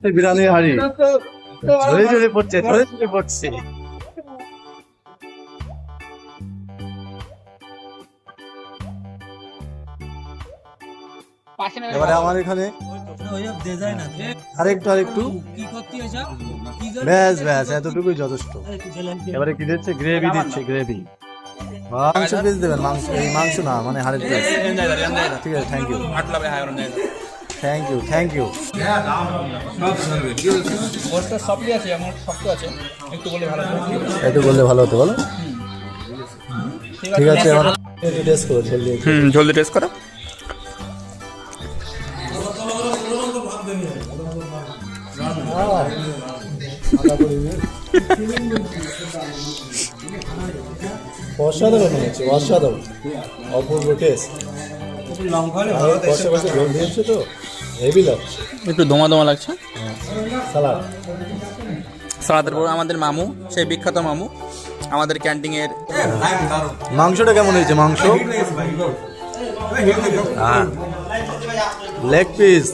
বিরিয়ানি হাড়ি ঝরে ঝরে পড়ছে ঝরে ঝরে পড়ছে এবারে আমার এখানে আরেকটু আরেকটু ব্যাস ব্যাস এতটুকুই যথেষ্ট এবারে কি দিচ্ছে গ্রেভি দিচ্ছে গ্রেভি মাংস পিস দেবেন মাংস এই মাংস না মানে হাড়ের ঠিক আছে thank you thank you thank you একটু বললে ভালো হতো বলো। ঠিক আছে আমার টেস্ট করো জলদি হুম জলদি টেস্ট করো। অসাধারণ হয়েছে অসাধারণ অপূর্ব টেস্ট লাগছে। একটু দোমা দোমা লাগছে? সালাদ। সালাদের পর আমাদের মামু সেই বিখ্যাত মামু আমাদের ক্যান্টিনের মাংসটা কেমন হয়েছে মাংস? হ্যাঁ। Leg piece